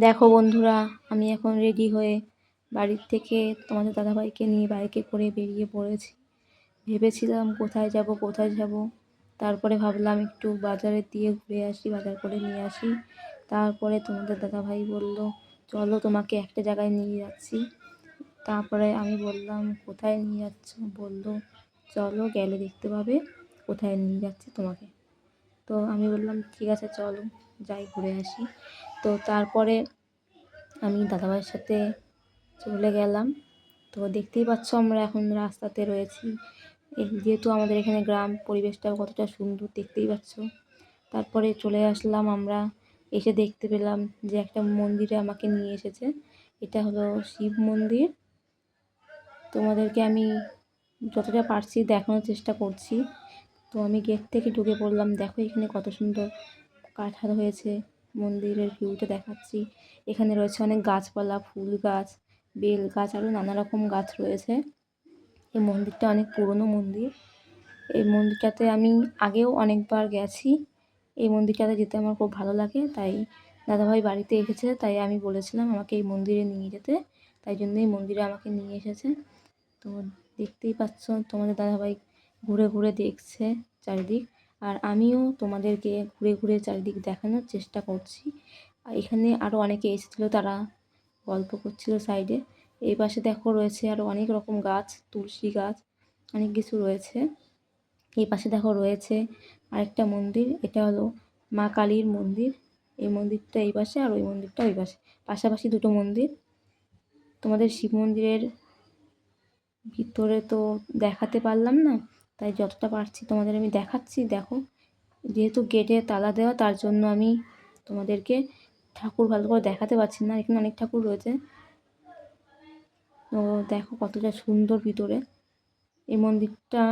দেখো বন্ধুরা, আমি এখন রেডি হয়ে বাড়ির থেকে তোমাদের দাদাভাইকে নিয়ে বাইকে করে বেরিয়ে পড়েছি। ভেবেছিলাম কোথায় যাব কোথায় যাব। তারপরে ভাবলাম একটু বাজারের দিয়ে ঘুরে আসি, বাজার করে নিয়ে আসি। তারপরে তোমাদের দাদাভাই বলল, চলো তোমাকে একটা জায়গায় নিয়ে যাচ্ছি। তারপরে আমি বললাম, কোথায় নিয়ে যাচ্ছ? বলল, চলো গেলে দেখতে পাবে, কোথায় নিয়ে যাচ্ছে তোমাকে। তো আমি বললাম, ঠিক আছে, চলো, যাই ঘুরে আসি। তো তারপরে আমি দাদাভাইয়ের সাথে চলে গেলাম। তো দেখতেই পাচ্ছ আমরা এখন রাস্তাতে রয়েছি। যেহেতু আমাদের এখানে গ্রাম, পরিবেশটাও কতটা সুন্দর দেখতেই পাচ্ছ। তারপরে চলে আসলাম আমরা, এসে দেখতে পেলাম যে একটা মন্দিরে আমাকে নিয়ে এসেছে। এটা হলো শিব মন্দির। তোমাদেরকে আমি যতটা পারছি দেখানোর চেষ্টা করছি। তো আমি গেট থেকে ঢুকে পড়লাম। দেখো এখানে কত সুন্দর কাঠার হয়েছে। মন্দিরের ভিউটা দেখাচ্ছি। এখানে রয়েছে অনেক গাছপালা ফুল গাছ বেল গাছ আরও নানা রকম গাছ রয়েছে। এই মন্দিরটা অনেক পুরনো মন্দির। এই মন্দিরটাতে আমি আগেও অনেকবার গেছি। এই মন্দিরটাতে যেতে আমার খুব ভালো লাগে। তাই দাদাভাই বাড়িতে এসেছে, তাই আমি বলেছিলাম আমাকে এই মন্দিরে নিয়ে যেতে। তাই জন্য এই মন্দিরে আমাকে নিয়ে এসেছে। তো দেখতেই পাচ্ছ, তোমাদের দাদাভাই ঘুরে ঘুরে দেখছে। চারিদিক। আর আমিও তোমাদেরকে ঘুরে ঘুরে চারিদিক দেখানোর চেষ্টা করছি। আর এখানে আরও অনেকে এসেছিল, তারা গল্প করছিল সাইডে। এই পাশে দেখো রয়েছে আরও অনেক রকম গাছ, তুলসী গাছ, অনেক কিছু রয়েছে। এই পাশে দেখো রয়েছে আরেকটা মন্দির, এটা হলো মা কালীর মন্দির। এই মন্দিরটা এই পাশে আর ওই মন্দিরটা ওই পাশে। পাশাপাশি দুটো মন্দির। তোমাদের শিব মন্দিরের ভিতরে তো দেখাতে পারলাম না। তাই যতটা পারছি তোমাদের আমি দেখাচ্ছি, দেখো। যেহেতু গেটে তালা দেওয়া, তার জন্য আমি তোমাদেরকে ঠাকুর ভালো করে দেখাতে পারছি না, এখানে অনেক ঠাকুর রয়েছে। তো দেখো কতটা সুন্দর ভিতরে। এই মন্দিরটা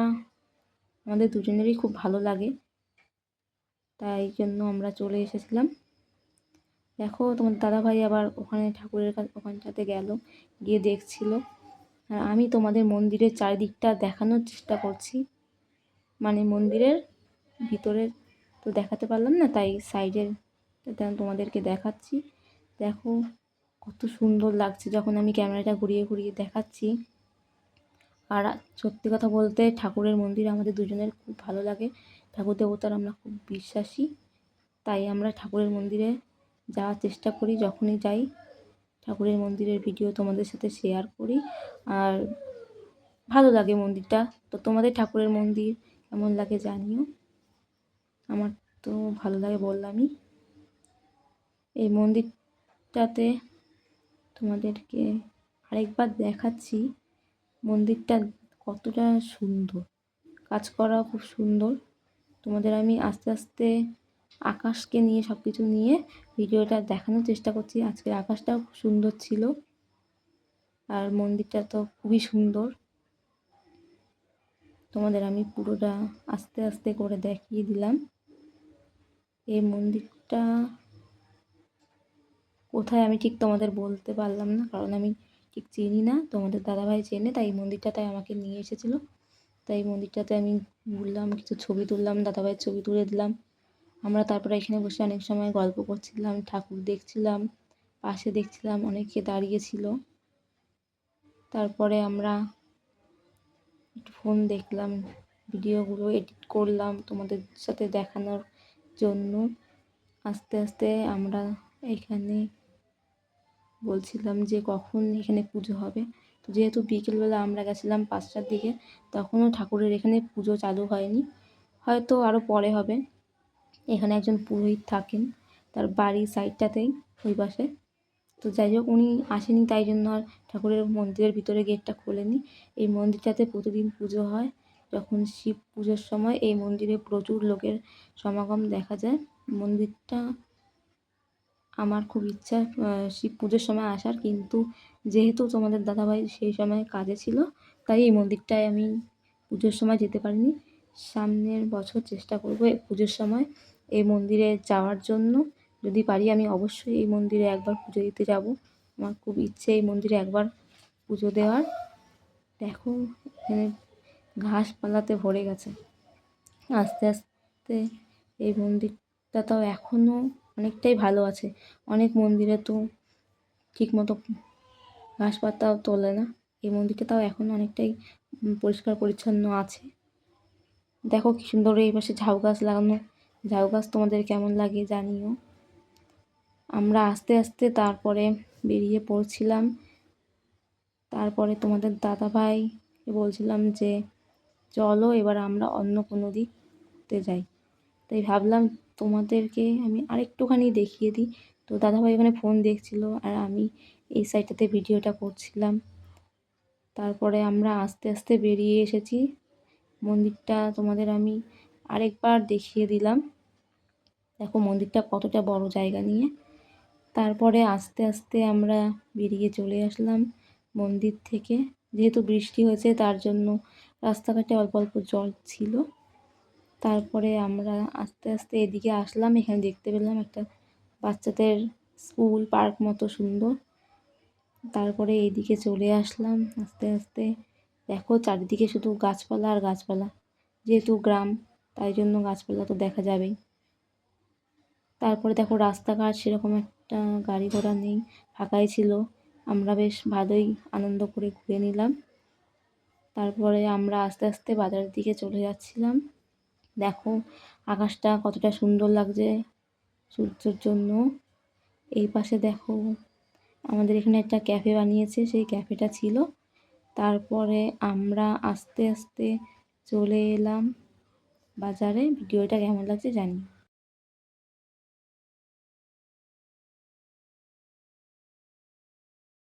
আমাদের দুজনেরই খুব ভালো লাগে, তাই জন্য আমরা চলে এসেছিলাম। দেখো তোমার দাদাভাই আবার ওখানে ঠাকুরের কাছে, ওখানটাতে গেল, গিয়ে দেখছিল। আর আমি তোমাদের মন্দিরের চারিদিকটা দেখানোর চেষ্টা করছি। মানে মন্দিরের ভিতরে তো দেখাতে পারলাম না, তাই সাইডের তোমাদেরকে দেখাচ্ছি। দেখো কত সুন্দর লাগছে, যখন আমি ক্যামেরাটা ঘুরিয়ে ঘুরিয়ে দেখাচ্ছি। আর সত্যি কথা বলতে ঠাকুরের মন্দির আমাদের দুজনের খুব ভালো লাগে। ঠাকুর দেবতার আমরা খুব বিশ্বাসী, তাই আমরা ঠাকুরের মন্দিরে যাওয়ার চেষ্টা করি যখনই যাই। ঠাকুরের মন্দিরের ভিডিও তোমাদের সাথে শেয়ার করি। আর ভালো লাগে মন্দিরটা। তো তোমাদের ঠাকুরের মন্দির কেমন লাগে জানিও। আমার তো ভালো লাগে বললামই। এই মন্দিরটাতে তোমাদেরকে আরেকবার দেখাচ্ছি। মন্দিরটা কতটা সুন্দর। কাজ করা খুব সুন্দর। তোমাদের আমি আস্তে আস্তে আকাশকে নিয়ে সব কিছু নিয়ে ভিডিওটা দেখানোর চেষ্টা করছি। আজকের আকাশটাও খুব সুন্দর ছিল। আর মন্দিরটা তো খুবই সুন্দর। তোমাদের আমি পুরোটা আস্তে আস্তে করে দেখিয়ে দিলাম। এই মন্দিরটা কোথায় আমি ঠিক তোমাদের বলতে পারলাম না, কারণ আমি ঠিক চিনি না, তোমাদের দাদাভাই চেনে, তাই মন্দিরটাতে আমাকে নিয়ে এসেছিল। তাই মন্দিরটাতে আমি ঘুরলাম, কিছু ছবি তুললাম, দাদাভাইয়ের ছবি তুলে দিলাম। আমরা তারপরে এখানে বসে অনেক সময় গল্প করছিলাম, ঠাকুর দেখছিলাম, পাশে দেখছিলাম, অনেকে দাঁড়িয়েছিল তারপরে আমরা একটু ফোন দেখলাম ভিডিওগুলো এডিট করলাম তোমাদের সাথে দেখানোর জন্য। আস্তে আস্তে আমরা এখানে বলছিলাম যে কখন এখানে পুজো হবে। তো যেহেতু বিকেলবেলা আমরা গেছিলাম পাঁচটার দিকে, তখনও ঠাকুরের এখানে পুজো চালু হয়নি। হয়তো আরও পরে হবে। এখানে একজন পুরোহিত থাকেন, তার বাড়ি সাইডটাতেই ওই পাশে। তো যাই হোক, উনি আসেনি, তাই জন্য আর ঠাকুরের মন্দিরের ভিতরে গেটটা খোলেনি। এই মন্দিরটাতে প্রতিদিন পুজো হয়। যখন শিব পুজোর সময় এই মন্দিরে প্রচুর লোকের সমাগম দেখা যায়। মন্দিরটা আমার খুব ইচ্ছা শিব পুজোর সময় আসার। কিন্তু যেহেতু তোমাদের দাদাভাই সেই সময় কাজে ছিল, তাই এই মন্দিরটায় আমি পুজোর সময় যেতে পারিনি। সামনের বছর চেষ্টা করব পুজোর সময় এই মন্দিরে যাওয়ার জন্য। যদি পারি আমি অবশ্যই এই মন্দিরে একবার পুজো দিতে যাব। আমার খুব ইচ্ছে এই মন্দিরে একবার পুজো দেওয়ার। দেখো, এখানে ঘাসপালাতে ভরে গেছে। আস্তে আস্তে এই মন্দিরটা তাও এখনও অনেকটাই ভালো আছে। অনেক মন্দিরে তো ঠিকমতো ঘাস পাতাও তোলে না। এই মন্দিরটা তাও এখন অনেকটাই পরিষ্কার পরিচ্ছন্ন আছে। দেখো কি সুন্দর এই পাশে ঝাউ গাছ লাগানো। ঝাউ গাছ তোমাদের কেমন লাগে জানিও। আমরা আস্তে আস্তে তারপরে বেরিয়ে পড়ছিলাম। তারপরে তোমাদের দাদা ভাইকে বলছিলাম যে, চলো এবার আমরা অন্য কোনো দিক ঘুরতে যাই। তাই ভাবলাম তোমাদেরকে আমি আরেকটুখানি দেখিয়ে দিই। তো দাদাভাই ওখানে ফোন দেখছিল আর আমি এই সাইডটাতে ভিডিওটা করছিলাম। তারপরে আমরা আস্তে আস্তে বেরিয়ে এসেছি। মন্দিরটা তোমাদের আমি আরেকবার দেখিয়ে দিলাম। দেখো মন্দিরটা কতটা বড় জায়গা নিয়ে। তারপরে আস্তে আস্তে আমরা বেরিয়ে চলে আসলাম মন্দির থেকে। যেহেতু বৃষ্টি হয়েছে, তার জন্য রাস্তাঘাটে অল্প অল্প জল ছিল। তারপরে আমরা আস্তে আস্তে এদিকে আসলাম। এখানে দেখতে পেলাম একটা বাচ্চাদের স্কুল পার্ক মতো সুন্দর। তারপরে এইদিকে চলে আসলাম আস্তে আস্তে। দেখো চারিদিকে শুধু গাছপালা আর গাছপালা। যেহেতু গ্রাম, তাই জন্য গাছপালা তো দেখা যাবেই। তারপরে দেখো রাস্তাঘাট সেরকম একটা গাড়ি ঘোড়া নেই, ফাঁকাই ছিল। আমরা বেশ ভালোই আনন্দ করে ঘুরে নিলাম। তারপরে আমরা আস্তে আস্তে বাজারের দিকে চলে যাচ্ছিলাম। দেখো, আকাশটা কতটা সুন্দর লাগছে সূর্যের জন্য। এই পাশে দেখো, আমাদের এখানে একটা ক্যাফে বানিয়েছে, সেই ক্যাফেটা ছিল। তারপরে আমরা আস্তে আস্তে চলে এলাম বাজারে। ভিডিওটা কেমন লাগছে জানি।